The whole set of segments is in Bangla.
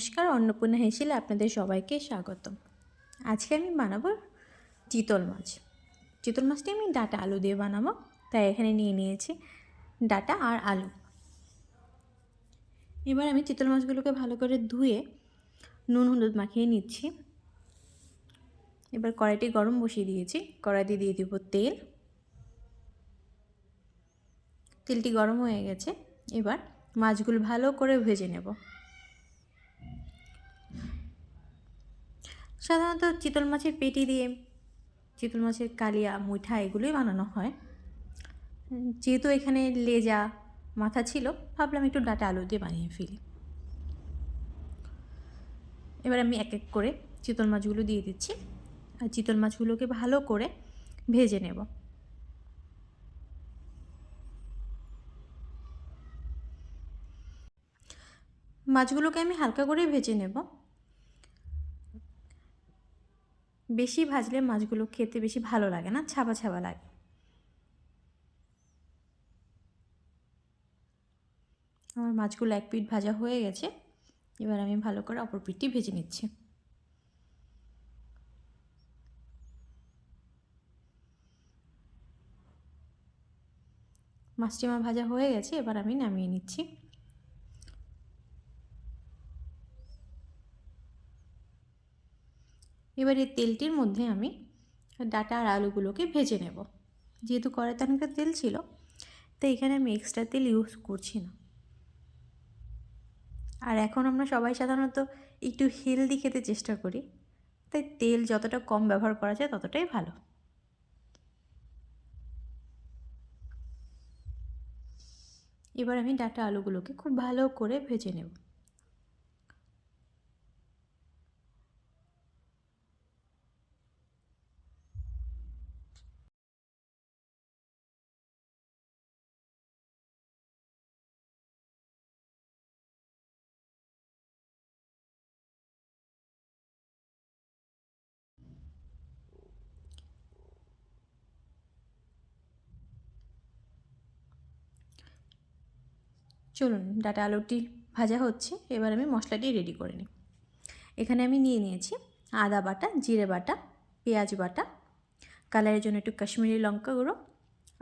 নমস্কার, অন্নপূর্ণা হেসেলে আপনাদের সবাইকে স্বাগতম। আজকে আমি বানাবো চিতল মাছ। চিতল মাছটি আমি ডাটা আলু দিয়ে বানাবো, তাই এখানে নিয়ে নিয়েছি ডাটা আর আলু। এবার আমি চিতল মাছগুলোকে ভালো করে ধুয়ে নুন হলুদ মাখিয়ে নিচ্ছি। এবার কড়াইটি গরম বসিয়ে দিয়েছি। কড়াইতে দিয়ে দিব তেল। তেলটি গরম হয়ে গেছে। এবার মাছগুলো ভালো করে ভেজে নেব। সাধারণত চিতল মাছের পেটি দিয়ে, চিতল মাছের কালিয়া, মুঠা এগুলোই বানানো হয়। যেহেতু এখানে লেজা মাথা ছিল, ভাবলাম একটু ডাটা আলু দিয়ে বানিয়ে ফেলি। এবার আমি এক এক করে চিতল মাছগুলো দিয়ে দিচ্ছি। আর চিতল মাছগুলোকে ভালো করে ভেজে নেব। মাছগুলোকে আমি হালকা করে ভেজে নেব। বেশি ভাজলে মাছগুলো খেতে বেশি ভালো লাগে না? ছাবা ছাবা লাগে। আমার মাছগুলো এক পিঠ ভাজা হয়ে গেছে। এবার আমি ভালো করে অপর পিঠটি ভেজে নিচ্ছি। মাছটি আমার ভাজা হয়ে গেছে, এবার আমি নামিয়ে নিচ্ছি। এবার এই তেলটির মধ্যে আমি ডাটা আর আলুগুলোকে ভেজে নেব। যেহেতু কড়াইতে অনেকটা তেল ছিল তো এখানে আমি এক্সট্রা তেল ইউজ করছি না। আর এখন আমরা সবাই সাধারণত একটু হেলদি খেতে চেষ্টা করি, তাই তেল যতটা কম ব্যবহার করা যায় ততটাই ভালো। এবার আমি ডাটা আলুগুলোকে খুব ভালো করে ভেজে নেব। চলুন ডাটা আলুটি ভাজা হচ্ছে, এবার আমি মশলাটি রেডি করে নিই। এখানে আমি নিয়ে নিয়েছি আদা বাটা, জিরে বাটা, পেঁয়াজ বাটা কালারের জন্য একটু কাশ্মীরি লঙ্কা গুঁড়ো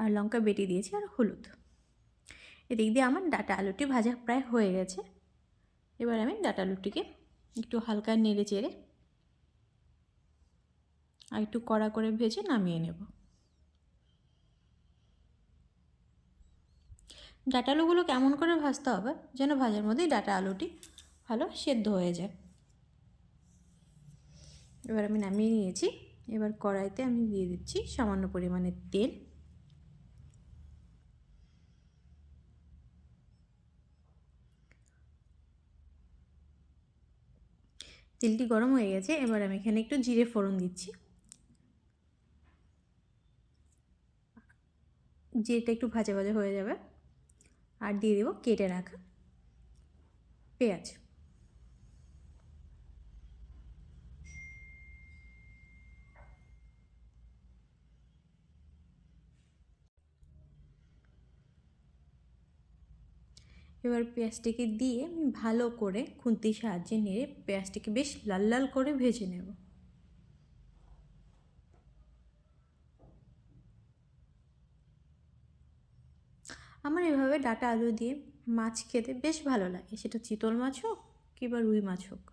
আর লঙ্কা বেটে দিয়েছি আর হলুদ। এদিক দিয়ে আমার ডাটা আলুটি ভাজা প্রায় হয়ে গেছে। এবার আমি ডাটা আলুটিকে একটু হালকা নেড়ে চেড়ে আর একটু কড়া করে ভেজে নামিয়ে নেব। ডাটা আলুগুলো কেমন করে ভাজতে হবে? যেন ভাজার মধ্যেই ডাটা আলুটি ভালো সেদ্ধ হয়ে যায়। এবার আমি নামিয়ে নিয়েছি। এবার কড়াইতে আমি দিয়ে দিচ্ছি সামান্য পরিমাণে তেল। তেলটি গরম হয়ে গেছে। এবার আমি এখানে একটু জিরে ফোড়ন দিচ্ছি। জিরেটা একটু ভাজা ভাজা হয়ে যাবে। আর দিয়ে দেবো কেটে রাখা পেঁয়াজ। এবার পেঁয়াজটিকে দিয়ে আমি ভালো করে খুন্তির সাহায্যে নেড়ে পেঁয়াজটিকে বেশ লাল লাল করে ভেজে নেব। আমার এভাবে ডাটা আলু দিয়ে মাছ খেতে বেশ ভালো লাগে। সেটা চিতল মাছ হোক কিংবা রুই মাছ হোক।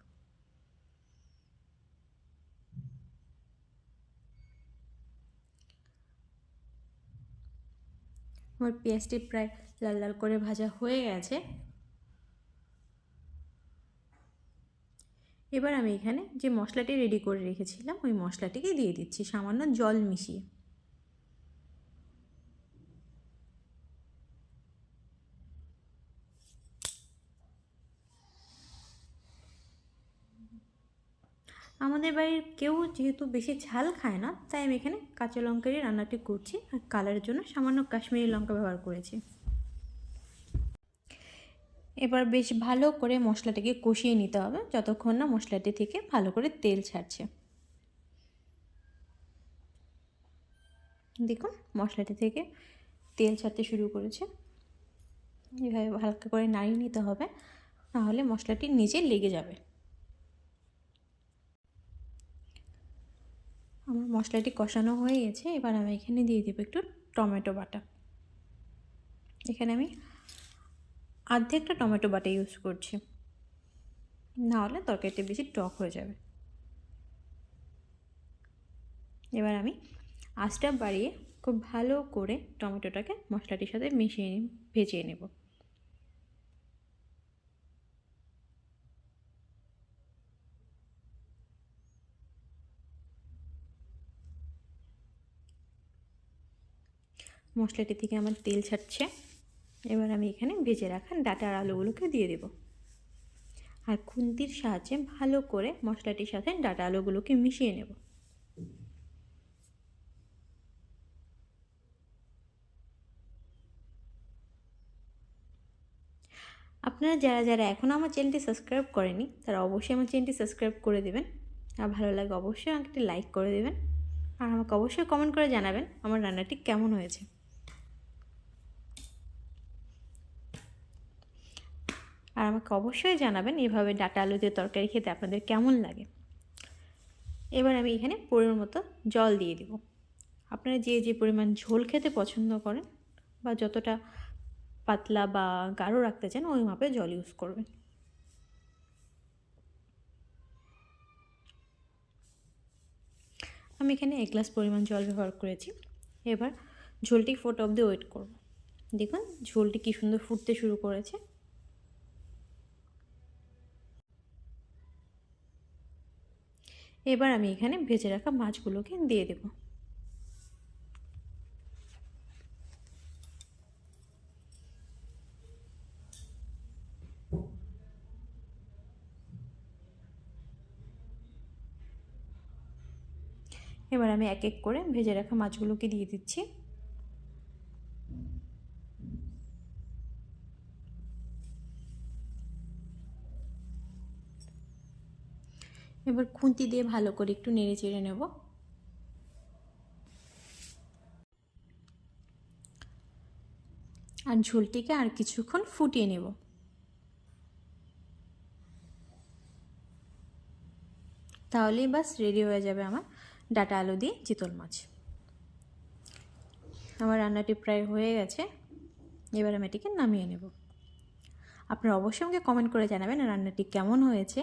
আমার পেঁয়াজটি প্রায় লাল লাল করে ভাজা হয়ে গেছে। এবার আমি এখানে যে মশলাটি রেডি করে রেখেছিলাম, ওই মশলাটিকে দিয়ে দিচ্ছি, সামান্য জল মিশিয়ে। আমাদের বাড়ির কেউ যেহেতু বেশি ঝাল খায় না, তাই আমি এখানে কাঁচা লঙ্কারই রান্নাটি করছি আর কালারের জন্য সামান্য কাশ্মীরি লঙ্কা ব্যবহার করেছি। এবার বেশ ভালো করে মশলাটাকে কষিয়ে নিতে হবে, যতক্ষণ না মশলাটি থেকে ভালো করে তেল ছাড়ছে। দেখুন, মশলাটি থেকে তেল ছাড়তে শুরু করেছে। এভাবে হালকা করে নাড়িয়ে নিতে হবে, নাহলে মশলাটি নিচে লেগে যাবে। আমার মশলাটি কষানো হয়ে গেছে, এবার আমি এখানে দিয়ে দেবো একটু টমেটো বাটা। এখানে আমি আর্ধেকটা টমেটো বাটা ইউজ করছি। না হলে তরকারিটা বেশি টক হয়ে যাবে। এবার আমি আঁচটা বাড়িয়ে খুব ভালো করে টমেটোটাকে মশলাটির সাথে মিশিয়ে ভেজিয়ে নেব। মশলাটি থেকে আমার তেল ছাড়ছে। এবার আমি এখানে ভেজে রাখা ডাটার আলুগুলোকে দিয়ে দেব। আর খুন্তির সাহায্যে ভালো করে মশলাটির সাথে ডাটা আলুগুলোকে মিশিয়ে নেব। আপনারা যারা যারা এখনও আমার চ্যানেলটি সাবস্ক্রাইব করেনি, তারা অবশ্যই আমার চ্যানেলটি সাবস্ক্রাইব করে দেবেন। আর ভালো লাগে অবশ্যই আমাকে একটি লাইক করে দেবেন। আর আমাকে অবশ্যই কমেন্ট করে জানাবেন আমার রান্নাটি কেমন হয়েছে আর আমাকে অবশ্যই জানাবেন এভাবে ডাটা আলু দিয়ে তরকারি খেতে আপনাদের কেমন লাগে। এবার আমি এখানে পরিমাণ মতো জল দিয়ে দেব। আপনারা যে যে পরিমাণ ঝোল খেতে পছন্দ করেন বা যতটা পাতলা বা গাঢ় রাখতে চান ওই মাপে জল ইউজ করবেন। আমি এখানে এক গ্লাস পরিমাণ জল ব্যবহার করেছি। এবার ঝোলটি ফোট অব দিয়ে ওয়েট করব। দেখুন ঝোলটি কী সুন্দর ফুটতে শুরু করেছে। এবার আমি এখানে ভেজে রাখা মাছগুলোকে দিয়ে দেব। এবার আমি এক এক করে ভেজে রাখা মাছগুলোকে দিয়ে দিচ্ছি। এবার খুন্তি দিয়ে ভালো করে একটু নেড়ে চেড়ে নেব। আর ঝোলটিকে আর কিছুক্ষণ ফুটিয়ে নেব। তাহলেই বাস রেডি হয়ে যাবে আমার ডাটা আলু দিয়ে চিতল মাছ। আমার রান্নাটি প্রায় হয়ে গেছে। এবার আমি এটিকে নামিয়ে নেব। আপনারা অবশ্যই আমাকে কমেন্ট করে জানাবেন রান্নাটি কেমন হয়েছে।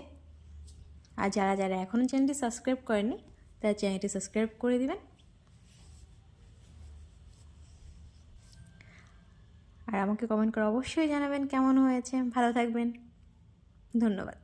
আর যারা যারা এখনও চ্যানেলটি সাবস্ক্রাইব করেনি তারা চ্যানেলটি সাবস্ক্রাইব করে দিবেন। আর আমাকে কমেন্ট করে অবশ্যই জানাবেন কেমন হয়েছে। ভালো থাকবেন। ধন্যবাদ।